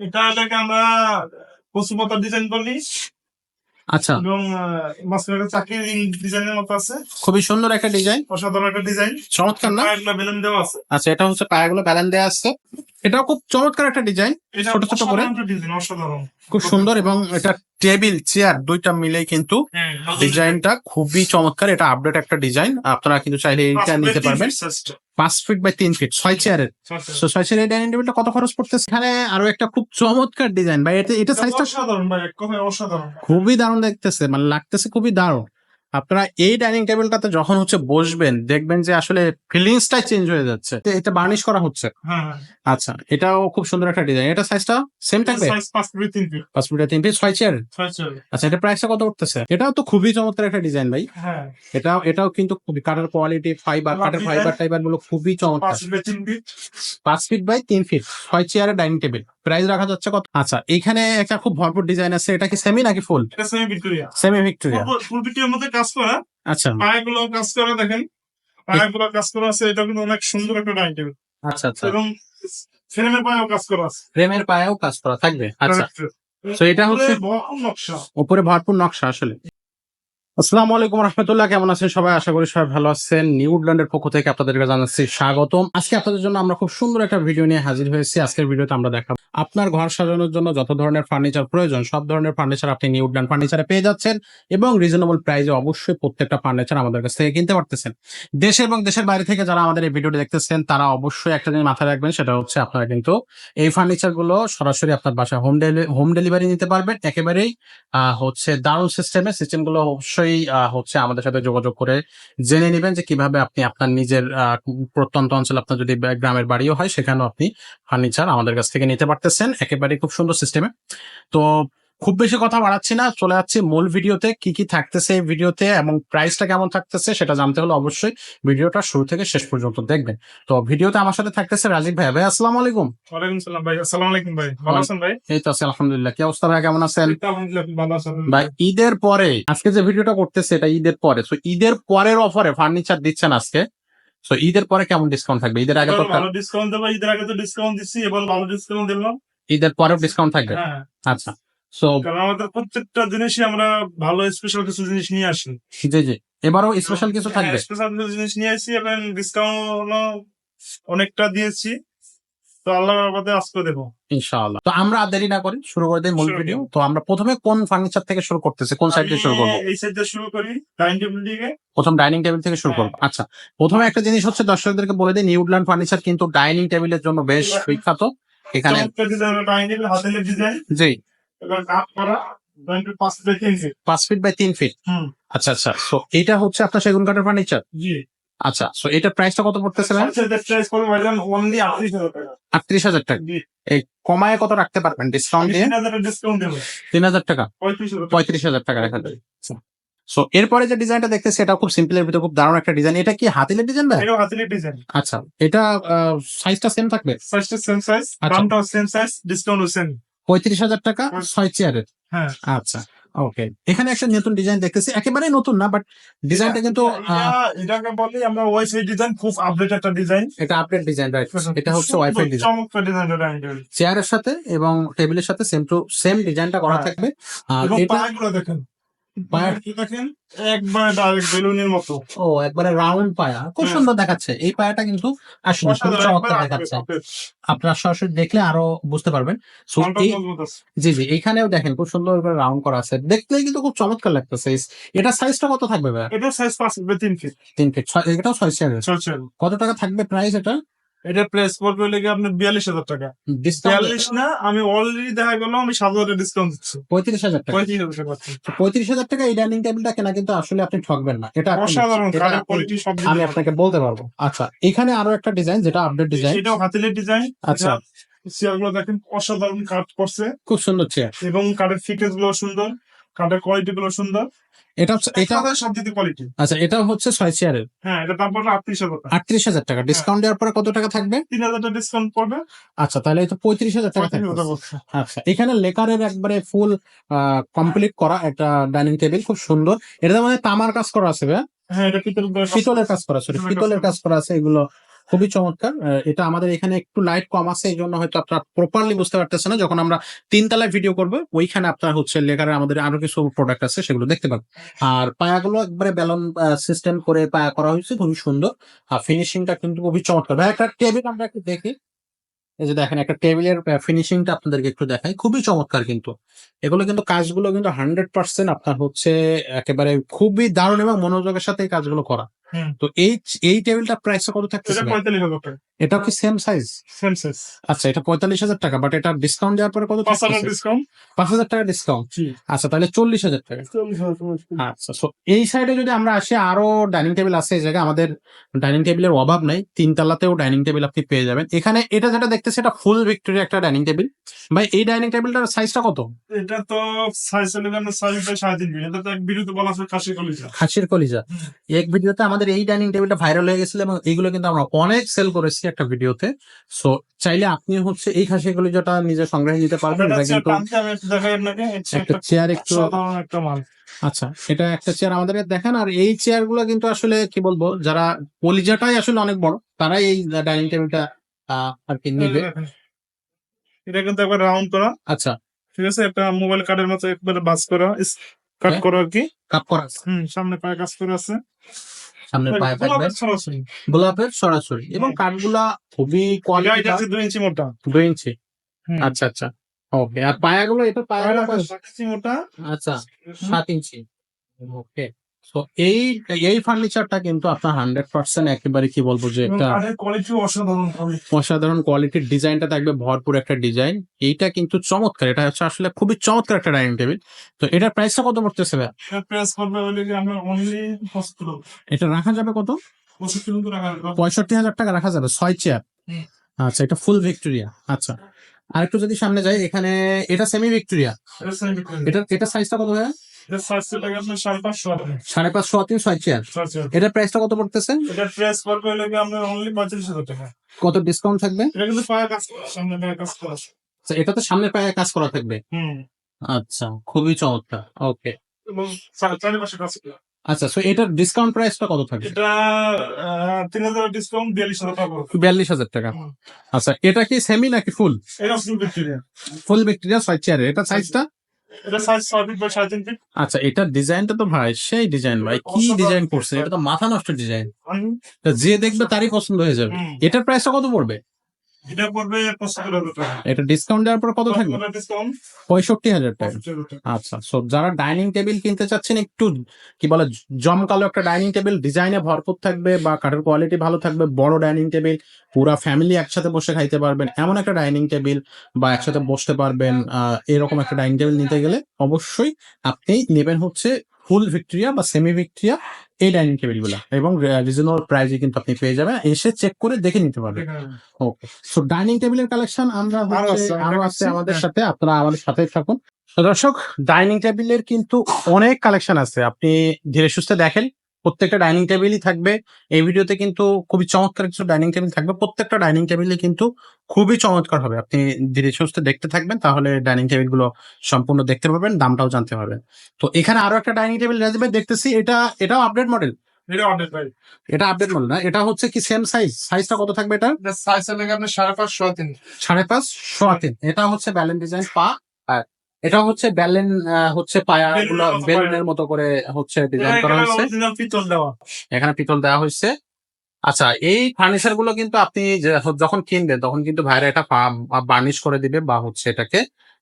এটা এটাকে আমরা কচুপাতা ডিজাইন বলি আচ্ছা। এবং মাঝখানে চাকরি ডিজাইনের মতো আছে। খুবই সুন্দর একটা ডিজাইন অসাধারণ একটা ডিজাইন চমৎকার না? একটা বেলুন দেওয়া আছে। আচ্ছা এটা হচ্ছে পায়াগুলো ব্যালেন্স দেওয়া আছে। এটাও খুব চমৎকার একটা ডিজাইন ছোট ছোট করে? খুব সুন্দর এবং এটা টেবিল চেয়ার দুইটা মিলেই কিন্তু হ্যাঁ ডিজাইনটা খুবই চমৎকার। এটা আপডেট একটা ডিজাইন আপনারা কিন্তু চাইলে এইটা নিতে পারবেন। পাঁচ ফিট বাই তিন ফিট ছয় চেয়ারের তো ছয় চেয়ারের ডাইনিং টেবিলটা কত খরচ পড়তেছে? এখানে আরও একটা খুব চমৎকার ডিজাইন ভাই এটা এটা সাইজটা খুবই দারুণ দেখতেছে মানে লাগতেছে খুবই দারুণ। আপনারা এই ডাইনিং টেবিলটাতে যখন হচ্ছে বসবেন দেখবেন যে আসলে ফিলিংসটাই চেঞ্জ হয়ে যাচ্ছে। তো এটা বার্নিশ করা হচ্ছে। হ্যাঁ হ্যাঁ। আচ্ছা এটাও খুব সুন্দর একটা ডিজাইন। এটা সাইজটা সেম থাকবে? সাইজ পাঁচ ফিট। তিন ফিট? ছয় চেয়ার আচ্ছা এটা প্রাইসটা কত উঠতেছে? এটাও তো খুবই চমৎকার একটা ডিজাইন ভাই। হ্যাঁ। এটাও এটাও কিন্তু খুবই কাঠের কোয়ালিটি ফাইবার কাঠের ফাইবার টাইবারগুলো খুবই চমৎকার। পাঁচ ফিট বাই তিন ফিট ছয় চেয়ারের ডাইনিং টেবিল প্রাইস রাখা যাচ্ছে কত? আচ্ছা এখানে একটা খুব ভরপুর ডিজাইন আছে। এটা কি সেমি নাকি ফুল এটা semi Victoria semi Victoria full ভিক্টোরিয়ার মধ্যে কাজ করা। আচ্ছা। পায়াগুলো কাজ করা দেখেন। পায়াগুলো কাজ করা আছে। এটা কিন্তু অনেক সুন্দর একটা ডাইনিং টেবিল আচ্ছা আচ্ছা। এবং ফ্রেমের পায়েও কাজ করা আছে। ফ্রেমের পায়েও কাজ করা থাকবে। আচ্ছা। তো এটা হচ্ছে নকশা। উপরে ভরপুর নকশা আসলে। আসসালামু আলাইকুম রহমতুল্লাহ। কেমন আছেন সবাই? আশা করি সবাই ভালো আছেন। নিউজিল্যান্ডের পক্ষ থেকে আপনাদেরকে জানাচ্ছি স্বাগতম। আজকে আপনাদের জন্য আমরা খুব সুন্দর একটা ভিডিও নিয়ে হাজির হয়েছি। আজকের ভিডিওতে আমরা দেখাবো আপনার ঘর সাজানোর জন্য যত ধরনের ফার্নিচার প্রয়োজন, সব ধরনের ফার্নিচার আপনি নিউজিল্যান্ড ফার্নিচারে পেয়ে যাচ্ছেন এবং রিজনেবল প্রাইসে অবশ্যই প্রত্যেকটা ফার্নিচার আমাদের কাছ থেকে কিনতে পারতেছেন। দেশে এবং দেশের বাইরে থেকে যারা আমাদের এই ভিডিওটি দেখতেছেন, তারা অবশ্যই একটা জিনিস মাথায় রাখবেন, সেটা হচ্ছে আপনারা কিন্তু এই ফার্নিচারগুলো সরাসরি আপনার বাসায় হোম হোম ডেলিভারি নিতে পারবেন। একেবারেই হচ্ছে দারুণ সিস্টেমে সিস্টেমগুলো অবশ্যই হচ্ছে আমাদের সাথে যোগাযোগ করে জেনে নেবেন যে কীভাবে আপনি আপনার নিজের প্রত্যন্ত অঞ্চল আপনার যদি গ্রামের বাড়িও হয়, সেখানেও আপনি ফার্নিচার আমাদের কাছ থেকে নিতে পারতেছেন একেবারে খুব সুন্দর সিস্টেমে তো খুব বেশি কথা বাড়াচ্ছি না চলে যাচ্ছি মূল ভিডিওতে কি কি থাকতেছে এই ভিডিওতে এবং প্রাইসটা কেমন থাকতেছে সেটা জানতে হলে অবশ্যই ভিডিওটা শুরু থেকে শেষ পর্যন্ত দেখবেন। তো ভিডিওতে আমার সাথে থাকতেছে রাজীব ভাই। ভাই আসসালামু আলাইকুম। ওয়ালাইকুম সালাম ভাই। আসসালামু আলাইকুম ভাই। ভালো আছেন ভাই? এই তো আছি আলহামদুলিল্লাহ। কি অবস্থা ভাই কেমন আছেন? ভালো আছেন? ভাই ঈদের পরে আজকে যে ভিডিওটা করতেছে এটা ঈদের পরে। তো ঈদের পরের অফারে ফার্নিচার দিচ্ছেন আজকে। তো ঈদের পরে কেমন ডিসকাউন্ট থাকবে? ঈদের আগে তো ভালো ডিসকাউন্ট দেবো ঈদের আগে তো ডিসকাউন্ট দিচ্ছি এবার ভালো ডিসকাউন্ট দিলাম। ঈদের পরেও ডিসকাউন্ট থাকবে? হ্যাঁ। আচ্ছা। সো কারণ আমাদের প্রত্যেকটা জিনিসই আমরা ভালো স্পেশাল কিছু জিনিস নিয়ে আসি। জি জি। এবারও স্পেশাল কিছু থাকবে? স্পেশাল কিছু জিনিস নিয়ে আসি এবং ডিসকাউন্ট অনেকটা দিয়েছি। তো আল্লাহ বাবাতে আজকে দেবো। ইনশাআল্লাহ। তো আমরা দেরি না করি শুরু করে দিই মূল ভিডিও। তো আমরা প্রথমে কোন ফার্নিচার থেকে শুরু করতেছি? কোন সাইড থেকে শুরু করব? এই সাইড দিয়ে শুরু করি ডাইনিং টেবিল দিয়ে প্রথম ডাইনিং টেবিল থেকে শুরু করব। আচ্ছা প্রথমে একটা জিনিস হচ্ছে দর্শকদেরকে বলে দিই নিউডল্যান্ড ফার্নিচার কিন্তু ডাইনিং টেবিলের জন্য বেশ বিখ্যাত। এখানে জি। পাঁচ ফিট বাই তিন ফিট আচ্ছা আচ্ছা। তো এটা হচ্ছে আপনার সেগুন কাঠের ফার্নিচার? জি। আচ্ছা তো এটার প্রাইসটা কত পড়তেছে ম্যাম প্রাইস করব ভাইজান অনলি আটত্রিশ হাজার টাকা। আটত্রিশ হাজার টাকা। জি। এই কমায় কত রাখতে পারবেন? ডিসকাউন্ট দিয়ে? তিন হাজার ডিসকাউন্ট দেবো। তিন হাজার টাকা? পঁয়ত্রিশ হাজার। পঁয়ত্রিশ হাজার টাকা রাখা যায় সো এরপরে যে ডিজাইনটা দেখতেছি এটা খুব সিম্পলের ভিতরে খুব দারুণ একটা ডিজাইন এটা কি হাতিলের ডিজাইন ভাই? এটাও হাতের ডিজাইন আচ্ছা এটা সাইজটা সেম থাকবে? সাইজটা সেম সাইজ আচ্ছা। দামটাও সেম সাইজ ডিসকাউন্ট সেম পঁয়ত্রিশ হাজার টাকা ছয় চেয়ারের হ্যাঁ। আচ্ছা। ওকে এখানে একটা নতুন ডিজাইন দেখতেছি। একেবারে নতুন না বাট ডিজাইনটা কিন্তু এটাকে বলি আমরা ওয়াইফাই ডিজাইন খুব আপডেট একটা ডিজাইন এটা আপডেট ডিজাইন রাইট এটা হচ্ছে ওয়াইফাই ডিজাইন চমৎকার ডিজাইন চেয়ারের সাথে এবং টেবিলের সাথে সেম টু সেম ডিজাইনটা করা হ্যাঁ। থাকবে। আর এটা দেখেন। পায়াগুলো দেখেন? একবারে ডাইরেক্ট বেলুনের মতো। ও একবারে রাউন্ড পায়া। খুব। সুন্দর দেখাচ্ছে। এই পায়াটা কিন্তু আসলে খুব চমৎকার দেখাচ্ছে। আপনারা সরাসরি দেখলে আরও বুঝতে পারবেন। জি জি এইখানেও দেখেন খুব সুন্দর করে রাউন্ড করা আছে। কিন্তু খুব চমৎকার লাগতেছে। এটা সাইজটা কত থাকবে ভাই এটার সাইজ পাঁচ তিন ফিট তিন ফিট এটাও ছয় চেয়ারের চলছে কত টাকা থাকবে প্রাইস এটা? এটার প্রাইস পড়বে লেগে আপনার বিয়াল্লিশ হাজার টাকা। বিয়াল্লিশ না আমি অলরেডি দেখা গেল আমি সাত হাজার ডিসকাউন্ট দিচ্ছি। পঁয়ত্রিশ হাজার টাকা। পঁয়ত্রিশ হাজার টাকা। পঁয়ত্রিশ হাজার টাকা এই ডাইনিং টেবিলটা কেনা কিন্তু আসলে আপনি ঠকবেন না। এটা অসাধারণ কোয়ালিটি সব আমি আপনাকে বলতে পারব। আচ্ছা এখানে আরও একটা ডিজাইন যেটা আপডেট ডিজাইন এটাও হাতিলের ডিজাইন আচ্ছা। চেয়ারগুলো দেখেন অসাধারণ কাঠ করছে। খুব সুন্দর চেয়ার এবং কাঠের ফিটেজগুলো সুন্দর। কাঠের কোয়ালিটি গুলো সুন্দর। এটা এটা এটা কোয়ালিটি আচ্ছা এটা হচ্ছে ছয় চেয়ারের। হ্যাঁ এটা দাম পড়বে আটত্রিশ হাজার টাকা। আটত্রিশ হাজার টাকা। ডিসকাউন্ট দেওয়ার পরে কত টাকা থাকবে? তিন হাজার টাকা ডিসকাউন্ট পড়বে। আচ্ছা তাহলে এটা পঁয়ত্রিশ হাজার টাকা থাকবে। আচ্ছা এখানে লেকারের একবারে ফুল কমপ্লিট করা একটা ডাইনিং টেবিল খুব সুন্দর। এটাতে মানে তামার কাজ করা আছে ভাইয়া? হ্যাঁ এটা পিতলের কাজ। করা সরি পিতলের। কাজ করা আছে এগুলো খুবই চমৎকার। এটা আমাদের এখানে একটু লাইট কম আছে এই জন্য হয়তো আপনারা প্রপারলি বুঝতে পারতেছে না। যখন আমরা তিন তলায় ভিডিও করব, ওইখানে আপনার হচ্ছে লেকারের আমাদের আরও কিছু প্রোডাক্ট আছে, সেগুলো দেখতে পাবেন। আর পায়াগুলো একবারে ব্যালন সিস্টেম করে পায়া করা হয়েছে, খুবই সুন্দর। আর ফিনিশিংটা কিন্তু খুবই চমৎকার। ভাই, একটা টেবিল আমরা একটু দেখি। এই যে দেখেন, একটা টেবিলের ফিনিশিংটা আপনাদেরকে একটু দেখাই। খুবই চমৎকার কিন্তু। এগুলো কিন্তু কাজগুলো কিন্তু হান্ড্রেড পার্সেন্ট আপনার হচ্ছে একেবারে খুবই দারুণ এবং মনোযোগের সাথে এই কাজগুলো করা। তো এই এই টেবিলটা প্রাইস কত থাকতেছে এটা ভাই? পঁয়তাল্লিশ হাজার টাকা। এটা কি সেম সাইজ সেম সাইজ আচ্ছা এটা পঁয়তাল্লিশ হাজার টাকা বাট এটা ডিসকাউন্ট দেওয়ার পরে কত হাজার থাকতেছে? ডিসকাউন্ট পাঁচ হাজার টাকা ডিসকাউন্ট জি। আচ্ছা তাহলে চল্লিশ হাজার টাকা। আচ্ছা সো এই সাইডে যদি আমরা আসি আরও ডাইনিং টেবিল আছে এই জায়গায় আমাদের ডাইনিং টেবিলের অভাব নাই। তিন তলাতেও ডাইনিং টেবিল আপনি পেয়ে যাবেন। এখানে এটা যেটা দেখতেছে এটা ফুল ভিক্টোরিয়া একটা ডাইনিং টেবিল ভাই এই ডাইনিং টেবিলটার সাইজটা কত? এটা তো সাইজ প্রায় সাড়ে তিন ফিট এটা তো এক বিরুদ্ধে বলা আছে খাসি কলিজা। খাসির কলিজা। এক ভিডিওতে আমাদের এই ডাইনিং টেবিলটা ভাইরাল হয়ে গেছিল এবং এইগুলো কিন্তু আমরা অনেক সেল করেছি একটা ভিডিওতে সো চাইলে আপনি হচ্ছে এই খাসি খাসির যেটা নিজে সংগ্রহে নিতে পারবেন এটা কিন্তু একটু চেয়ার একটু আচ্ছা এটা একটা চেয়ার আমাদের দেখেন আর এই চেয়ারগুলো কিন্তু আসলে কি বলব যারা কলিজাটাই আসলে অনেক বড় তারাই এই ডাইনিং টেবিলটা আর কি নিবে। এটা কিন্তু একবার রাউন্ড করা। আচ্ছা। ঠিক আছে একটা মোবাইল কার্ডের মতো একবারে বাস করা কাট হ্যাঁ। করা আর কি। কাপ করা আছে। হুম সামনে পায়ে কাজ করে আছে। সামনে পায়ে থাকবে গোলাপের সরাসরি এবং হুম। কাঠগুলা খুবই কোয়ালিটি দুই ইঞ্চি মোটা। দুই ইঞ্চি। আচ্ছা আচ্ছা। ওকে আর পায়াগুলো এটা পায়াগুলো সাত ইঞ্চি মোটা। আচ্ছা সাত ইঞ্চি। ওকে। তো এই এই ফার্নিচারটা কিন্তু আপনার হান্ড্রেড পার্সেন্ট একেবারে কি বলব যে একটা কোয়ালিটি অসাধারণ অসাধারণ কোয়ালিটির ডিজাইনটা থাকবে ভরপুর একটা ডিজাইন এইটা কিন্তু চমৎকার এটা হচ্ছে আসলে খুবই চমৎকার একটা ডাইনিং টেবিল তো এটার প্রাইসটা কত পড়তেছে ভাই? এটা করবে বলে যে আমরা অনলি এটা রাখা যাবে কত। পঁয়ষট্টি হাজার টাকা রাখা যাবে ছয় চেয়ার আচ্ছা এটা ফুল ভিক্টোরিয়া আচ্ছা আর একটু যদি সামনে যাই এখানে এটা সেমি ভিক্টোরিয়া এটা সেমি ভিক্টোরিয়া। এটা এটা সাইজটা কত ভাই এটা সাড়ে পাঁচশো তিন ছয় চেয়ার। এটার প্রাইসটা কত পড়তেছে? এটা করবে হলে আমরা অনলি পঁয়ত্রিশ হাজার টাকা। কত ডিসকাউন্ট থাকবে? এটা কিন্তু পায়ে কাজ সামনে পায়ে কাজ করা আচ্ছা, এটা তো সামনের পায়ে কাজ করা থাকবে। আচ্ছা খুবই চমৎকার। ওকে আচ্ছা সো এটার ডিসকাউন্ট প্রাইসটা কত থাকবে? এটা তিন হাজার ডিসকাউন্ট বিয়াল্লিশ হাজার টাকা পড়বে। বিয়াল্লিশ হাজার টাকা। আচ্ছা এটা কি সেমি নাকি ফুল এটা ফুল ভিক্টোরিয়া ফুল ছয় চেয়ার এটা সাইজটা এটা সাইজ ছয় ফিট বা সাড়ে তিন ফিট আচ্ছা এটার ডিজাইনটা তো ভাই সেই ডিজাইন ভাই। কি ডিজাইন করছে। এটা তো মাথা নষ্ট ডিজাইন যে দেখবে তারই পছন্দ হয়ে যাবে। এটার প্রাইসটা কত পড়বে? এটা পড়বে ডিসকাউন্ট দেওয়ার পর কত থাকবে? ডিসকাউন্ট পঁয়ষট্টি হাজার টাকা। আচ্ছা সো যারা ডাইনিং টেবিল কিনতে চাচ্ছেন একটু কি বলে জমকালো একটা ডাইনিং টেবিল ডিজাইনে ভরপুর থাকবে বা কাঠের কোয়ালিটি ভালো থাকবে বড় ডাইনিং টেবিল পুরা ফ্যামিলি একসাথে বসে খাইতে পারবেন এমন একটা ডাইনিং টেবিল বা একসাথে বসতে পারবেন আহ, এরকম একটা ডাইনিং টেবিল নিতে গেলে অবশ্যই আপনি নেবেন হচ্ছে ফুল ভিক্টোরিয়া বা সেমি ভিক্টোরিয়া এই ডাইনিং টেবিলগুলা এবং রিজনেবল প্রাইসে কিন্তু আপনি পেয়ে যাবেন। এসে চেক করে দেখে নিতে পারবেন। ওকে। সো ডাইনিং টেবিলের কালেকশন আমরা আরও আছে। আমাদের হ্যাঁ। সাথে। আপনারা আমাদের সাথে থাকুন। দর্শক ডাইনিং টেবিলের কিন্তু অনেক কালেকশন আছে। আপনি ধীরে সুস্থে দেখেন। প্রত্যেকটা ডাইনিং টেবিলই থাকবে। এই ভিডিওতে কিন্তু খুবই চমৎকার কিছু ডাইনিং টেবিল থাকবে। প্রত্যেকটা ডাইনিং টেবিলে কিন্তু খুবই চমৎকার হবে। আপনি ধীরে সুস্থে দেখতে থাকবেন তাহলে ডাইনিং টেবিলগুলো সম্পূর্ণ দেখতে পাবেন দামটাও জানতে পারবেন। তো এখানে আরও একটা ডাইনিং টেবিল রাজবে দেখতেছি এটা এটাও আপডেট মডেল এটা আপডেট মডেল না? এটা হচ্ছে কি সেম সাইজ সাইজটা কত থাকবে এটা? সাইজ আপনার সাড়ে পাঁচশো তিন সাড়ে পাঁচ সোয়া তিন এটা হচ্ছে ব্যালেন ডিজাইন পা আর এটা হচ্ছে ব্যালেন হচ্ছে পায়া গুলো বেলুনের মতো করে হচ্ছে ডিজাইন করা হয়েছে। পিতল দেওয়া। এখানে পিতল দেওয়া হয়েছে। আচ্ছা এই ফার্নিচারগুলো কিন্তু আপনি যখন কিনবেন তখন কিন্তু ভাইরা এটা বার্নিশ করে দিবে বা হচ্ছে এটাকে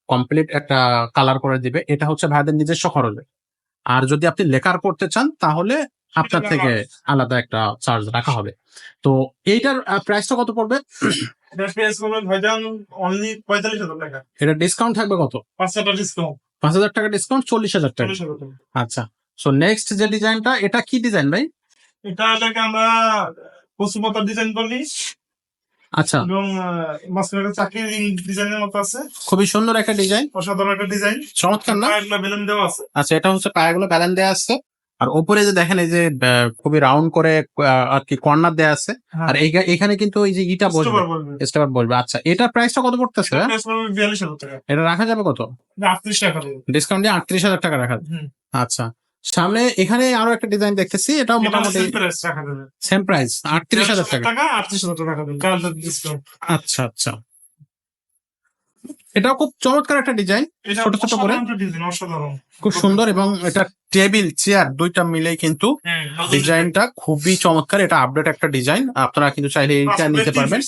কমপ্লিট একটা কালার করে দিবে। এটা হচ্ছে ভাইদের নিজস্ব খরচে। আর যদি আপনি লেকার করতে চান তাহলে আপনার থেকে আলাদা একটা চার্জ রাখা হবে। তো এইটার প্রাইসটা কত পড়বে? এটা প্রেস অনলি পঁয়তাল্লিশ হাজার টাকা। এটা ডিসকাউন্ট থাকবে কত? পাঁচ হাজার ডিসকাউন্ট পাঁচ হাজার টাকা ডিসকাউন্ট চল্লিশ হাজার টাকা। আচ্ছা সো নেক্সট যে ডিজাইনটা এটা কি ডিজাইন ভাই? এটা এটাকে আমরা পশু পাতার ডিজাইন করলি আচ্ছা। এবং মাঝখানে একটা ডিজাইনের মতো আছে। খুবই সুন্দর একটা ডিজাইন অসাধারণ একটা ডিজাইন চমৎকার না? বেলুন দেওয়া আছে। আচ্ছা এটা হচ্ছে পায়াগুলো ব্যালেন্স দেওয়া আছে। আর ওপরে যে দেখেন এই যে খুবই রাউন্ড করে আর কি কর্নার দেয়া আছে। আর এইগা- এখানে কিন্তু এই যে ইটা বসবে। Stoper বলবে। স্টার বলবে। আচ্ছা এটা প্রাইসটা কত পড়তেছে? এটা রাখা যাবে কত? ডিসকাউন্ট দিয়ে। আটত্রিশ হাজার টাকা রাখা যাবে। আচ্ছা সামনে এখানে আরও একটা ডিজাইন দেখতেছি। এটাও মোটামুটি সেম প্রাইস আটত্রিশ হাজার টাকা। আটত্রিশ হাজার টাকা আচ্ছা আচ্ছা। এটাও খুব চমৎকার একটা ডিজাইন ছোট ছোট করে? খুব সুন্দর এবং এটা টেবিল চেয়ার দুইটা মিলেই কিন্তু হ্যাঁ ডিজাইনটা খুবই চমৎকার। এটা আপডেট একটা ডিজাইন আপনারা কিন্তু চাইলে এইটা নিতে পারবেন।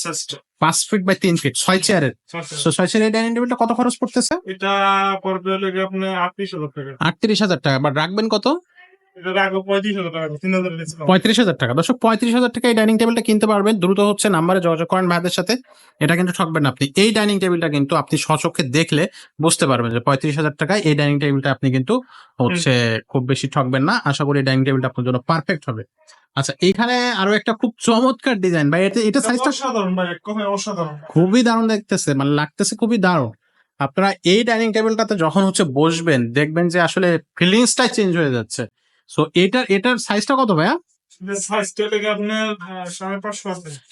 পাঁচ ফিট বাই তিন ফিট ছয় চেয়ারের ছয় চেয়ারের ডাইনিং টেবিলটা কত খরচ পড়তেছে? এটা পড়বে আপনার আটত্রিশ হাজার টাকা। আটত্রিশ হাজার টাকা বাট রাখবেন কত? পঁয়ত্রিশ হাজার টাকা দর্শক পঁয়ত্রিশ হাজার টাকা এই ডাইনিং টেবিলটা কিনতে পারবেন। দ্রুত হচ্ছে নাম্বারে যোগাযোগ করেন ভাইদের সাথে। এটা কিন্তু ঠকবেন না আপনি। এই ডাইনিং টেবিলটা কিন্তু আপনি সচক্ষে দেখলে বুঝতে পারবেন যে পঁয়ত্রিশ হাজার টাকায় এই ডাইনিং টেবিলটা আপনি কিন্তু হচ্ছে খুব বেশি ঠকবেন না। আশা করি ডাইনিং টেবিলটা আপনার জন্য পারফেক্ট হবে। আচ্ছা এখানে আরও একটা খুব চমৎকার ডিজাইন ভাই এটা এটা সাইজটা অসাধারণ ভাই অসাধারণ। খুবই দারুণ দেখতেছে। মানে লাগতেছে খুবই দারুণ। আপনারা এই ডাইনিং টেবিলটাতে যখন হচ্ছে বসবেন দেখবেন যে আসলে ফিলিংসটাই চেঞ্জ হয়ে যাচ্ছে। সো এটার এটার সাইজটা কত ভাইয়া?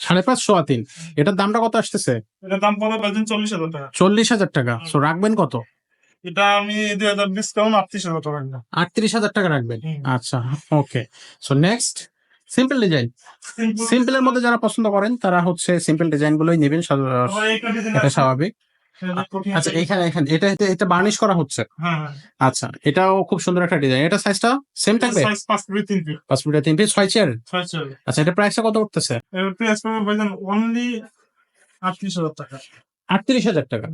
সাড়ে পাঁচশো তিন এটার দামটা কত আসতেছে? এটার দাম পড়বে পাচ্ছেন চল্লিশ হাজার টাকা। চল্লিশ হাজার টাকা। সো রাখবেন কত? এটা আমি দুই হাজার ডিসকাউন্ট আটত্রিশ হাজার টাকা রাখব। আটত্রিশ হাজার টাকা রাখবেন? আচ্ছা okay so next simple design সিম্পলের মধ্যে যারা পছন্দ করেন তারা হচ্ছে সিম্পল ডিজাইন গুলোই নেবেন। এটা স্বাভাবিক। আচ্ছা এখানে এখানে এটা এটা- বার্নিশ করা হচ্ছে? হ্যাঁ হ্যাঁ। আচ্ছা এটাও খুব সুন্দর একটা ডিজাইন এটা সাইজটা সেম থাকবে? পাঁচ ফিট তিন ফিট পাঁচ মিটার তিন পিস ছয় চেয়ার আচ্ছা এটা প্রাইসটা কত উঠতেছে? প্রাইস পাবেন ভাইজান অনলি আটত্রিশ হাজার টাকা। আটত্রিশ হাজার টাকা।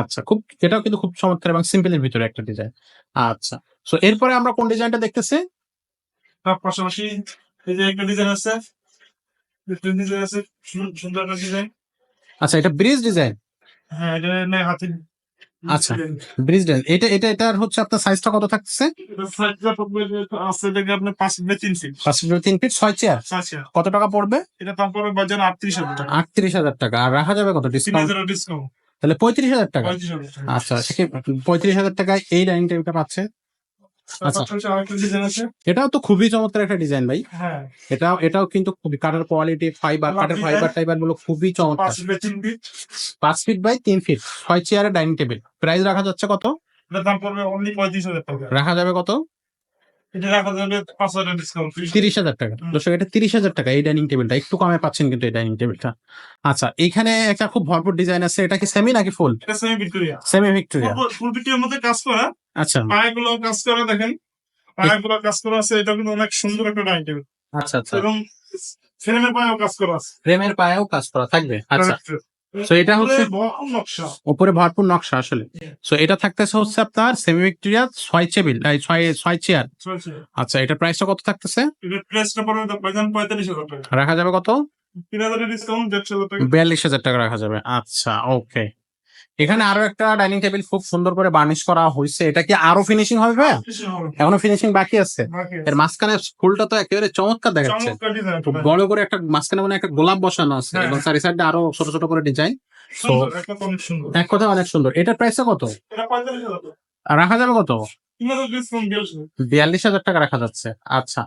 আচ্ছা খুব এটাও কিন্তু খুব চমৎকার এবং সিম্পলের ভিতরে একটা ডিজাইন আচ্ছা সো এরপরে আমরা কোন ডিজাইনটা দেখতেছি? তার পাশাপাশি এই যে একটা ডিজাইন আছে ডিজাইন আছে সুন্দর একটা ডিজাইন আচ্ছা এটা ব্রিজ ডিজাইন হ্যাঁ এটা নেই হাতে আচ্ছা। ব্রিজ এটা এটা এটার হচ্ছে আপনার সাইজটা কত থাকতেছে? সাইজটা আছে দেখে আপনি পাঁচ ফিট তিন ফিট পাঁচ মিটার তিন ফিট ছয় চেয়ার কত টাকা পড়বে? এটা দাম পড়বে বাজার আটত্রিশ হাজার টাকা। আটত্রিশ হাজার টাকা। আর রাখা যাবে কত? তিন ডিসকাউন্ট ডিসকাউন্ট তাহলে পঁয়ত্রিশ হাজার টাকা। পঁয়ত্রিশ হাজার আচ্ছা পঁয়ত্রিশ হাজার টাকায় এই ডাইনিং টেবিলটা পাচ্ছে? এটাও তো খুবই চমৎকার একটা ডিজাইন ভাই। হ্যাঁ। এটাও এটাও কিন্তু খুবই কাঠের কোয়ালিটি ফাইবার কাঠের ফাইবার টাইবারগুলো খুবই চমৎকার। পাঁচ ফিট বাই তিন ফিট ছয় চেয়ারের ডাইনিং টেবিল প্রাইস রাখা যাচ্ছে কত? দাম পড়বে অনলি পঁয়ত্রিশ হাজার টাকা। রাখা যাবে কত? তিরিশ হাজার টাকা। দর্শক এটা তিরিশ হাজার টাকা এই ডাইনিং টেবিলটা একটু কমে পাচ্ছেন কিন্তু এই ডাইনিং টেবিলটা আচ্ছা এখানে একটা খুব ভরপুর ডিজাইন আছে। এটা কি সেমি নাকি full semi Victoria semi Victoria full ভিক্টোরিয়ার মধ্যে কাজ করা। আচ্ছা। পায়েগুলো কাজ করা দেখেন। পায়েগুলো কাজ করা আছে এটা কিন্তু অনেক সুন্দর একটা ডাইনিং টেবিল। আচ্ছা আচ্ছা। এবং ফ্রেমের পায়েও কাজ করা আছে। ফ্রেমের পায়েও কাজ করা থাকবে? আচ্ছা। তো এটা হচ্ছে উপরে ভরপুর নকশা। আসলে। সো এটা থাকতেছে হচ্ছে আপনার সেমি ভিক্টোরিয়া ছয় এই ছয় ছয় চেয়ার আচ্ছা এটা প্রাইসটা কত থাকতেছে? রাখা যাবে কত? বিয়াল্লিশ হাজার টাকা রাখা যাবে। আচ্ছা ওকে এখানে আরও একটা ডাইনিং টেবিল খুব সুন্দর করে বার্নিশ করা হয়েছে। এটা কি আরও ফিনিশিং হবে ভাইয়া এখনও ফিনিশিং বাকি আছে? এর মাঝখানে ফুলটা তো একেবারে চমৎকার দেখাচ্ছে। খুব বড় করে একটা মাঝখানে মানে একটা গোলাপ বসানো আছে হ্যাঁ। এবং চারি সাইডে আরও ছোট ছোট করে ডিজাইন এক কথা অনেক সুন্দর। এটার প্রাইসটা কত? রাখা যাবে কত? বিয়াল্লিশ হাজার টাকা রাখা যাচ্ছে। আচ্ছা।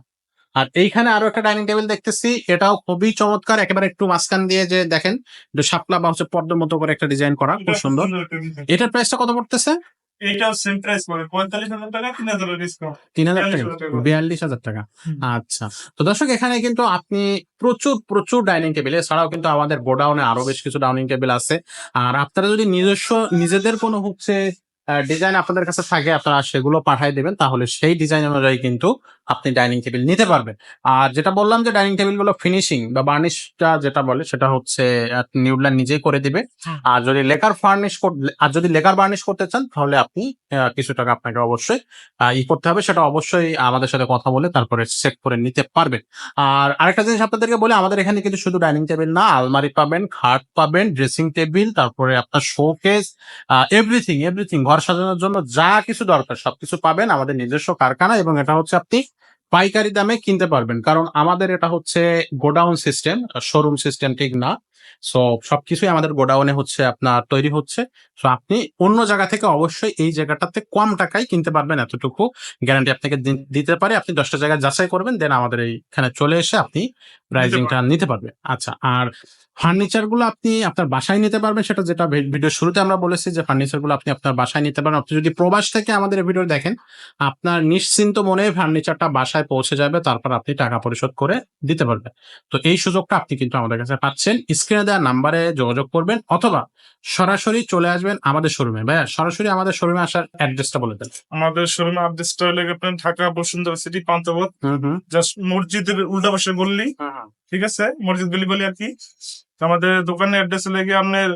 আর এইখানে আরও একটা ডাইনিং টেবিল দেখতেছি এটাও খুবই চমৎকার একেবারে একটু মাঝখান দিয়ে যে দেখেন শাপলা বা হচ্ছে পদ্মের মতো করে একটা ডিজাইন করা খুব সুন্দর। এটার প্রাইসটা কত পড়তেছে? এইটাও সেম প্রাইস পড়ে পঁয়তাল্লিশ হাজার টাকা তিন হাজারের ডিসকাউন্ট তিন হাজার টাকা? বিয়াল্লিশ হাজার টাকা। আচ্ছা। তো দর্শক এখানে কিন্তু আপনি প্রচুর প্রচুর ডাইনিং টেবিল এছাড়াও কিন্তু আমাদের গোডাউনে আরও বেশ কিছু ডাইনিং টেবিল আছে। আর আপনারা যদি নিজস্ব নিজেদের কোনো হচ্ছে ডিজাইন আপনাদের কাছে থাকে আপনারা সেগুলো পাঠিয়ে দেবেন তাহলে সেই ডিজাইন অনুযায়ী কিন্তু আপনি ডাইনিং টেবিল নিতে পারবেন। আর যেটা বললাম যে ডাইনিং টেবিলগুলো ফিনিশিং বা বার্নিশটা যেটা বলে সেটা হচ্ছে নিউডল্যান্ড নিজেই করে দিবে। আর যদি লেকার ফার্নিশ আর যদি লেকার বার্নিশ করতে চান তাহলে আপনি কিছু টাকা আপনাকে অবশ্যই ই করতে হবে। সেটা অবশ্যই আমাদের সাথে কথা বলে তারপরে চেক করে নিতে পারবেন। আর আরেকটা জিনিস আপনাদেরকে বলে আমাদের এখানে কিন্তু শুধু ডাইনিং টেবিল না আলমারি পাবেন খাট পাবেন ড্রেসিং টেবিল তারপরে আপনার শোকেস এভরিথিং এভরিথিং ঘর সাজানোর জন্য যা কিছু দরকার সবকিছু পাবেন আমাদের নিজস্ব কারখানা এবং এটা হচ্ছে আপনি পাইকারি দামে কিনতে পারবেন। কারণ আমাদের এটা হচ্ছে গোডাউন সিস্টেম শোরুম সিস্টেম ঠিক না। সো সবকিছুই আমাদের গোডাউনে হচ্ছে আপনার তৈরি হচ্ছে। সো আপনি অন্য জায়গা থেকে অবশ্যই এই জায়গাটাতে কম টাকায় কিনতে পারবেন এতটুকু গ্যারান্টি আপনাকে দিতে পারে। আপনি দশটা জায়গায় যাচাই করবেন দেন আমাদের এইখানে চলে এসে আপনি প্রাইজিংটা নিতে পারবেন। আচ্ছা আর ফার্নিচারগুলো আপনি আপনার বাসায় নিতে পারবেন সেটা যেটা ভিডিও শুরুতে আমরা বলেছি যে ফার্নিচারগুলো আপনি আপনার বাসায় নিতে পারবেন। আপনি যদি প্রবাস থেকে আমাদের এই ভিডিও দেখেন আপনার নিশ্চিন্ত মনে ফার্নিচারটা বাসায় পৌঁছে যাবে তারপর আপনি টাকা পরিশোধ করে দিতে পারবেন। তো এই সুযোগটা আপনি কিন্তু আমাদের কাছে পাচ্ছেন। স্ক্রিনে দেওয়া নাম্বারে যোগাযোগ করবেন অথবা সরাসরি চলে আসবেন আমাদের শোরুমে ভাইয়া সরাসরি আমাদের শোরুমে আসার অ্যাড্রেসটা বলে দেন। আমাদের শোরুমে আদেশটা হলে আপনার ঢাকা বসুন্ধরা সিটি হুম জাস্ট মসজিদের উল্টা পাশে বললি ঠিক আছে? মসজিদ গলি বলি আর কি। আমাদের দোকানের অ্যাড্রেস লেগে আপনার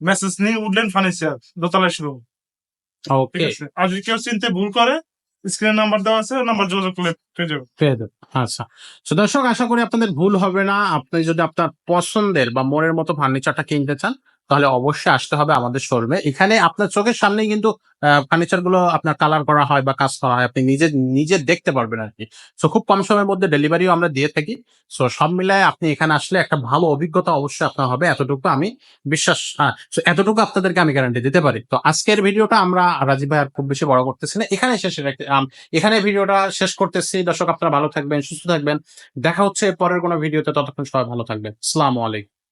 মেসেজ নিয়ে উঠলেন ফার্নিচার দোতলা শুরু ওকে আর যদি কেউ চিনতে ভুল করে স্ক্রিনে নাম্বার দেওয়া আছে, নাম্বার যোগাযোগ করলে পেয়ে যাবে পেয়ে যাবে আচ্ছা। তো দর্শক, আশা করি আপনাদের ভুল হবে না। আপনি যদি আপনার পছন্দের বা মনের মতো ফার্নিচারটা কিনতে চান তাহলে অবশ্যই আসতে হবে আমাদের শোরুমে এখানে আপনার চোখের সামনেই কিন্তু ফার্নিচারগুলো আপনার কালার করা হয় বা কাজ করা হয় আপনি নিজে নিজে দেখতে পারবেন আর কি। সো খুব কম সময়ের মধ্যে ডেলিভারিও আমরা দিয়ে থাকি। সো সব মিলায় আপনি এখানে আসলে একটা ভালো অভিজ্ঞতা অবশ্যই আপনার হবে এতটুকু আমি বিশ্বাস হ্যাঁ, so এতটুকু আপনাদেরকে আমি গ্যারান্টি দিতে পারি। তো আজকের ভিডিওটা আমরা রাজীব ভাই আর খুব বেশি বড় করতেছি না। এখানে শেষ এখানে ভিডিওটা শেষ করতেছি। দর্শক আপনারা ভালো থাকবেন সুস্থ থাকবেন। দেখা হচ্ছে পরের কোনো ভিডিওতে ততক্ষণ সবাই ভালো থাকবেন। আসসালামু আলাইকুম।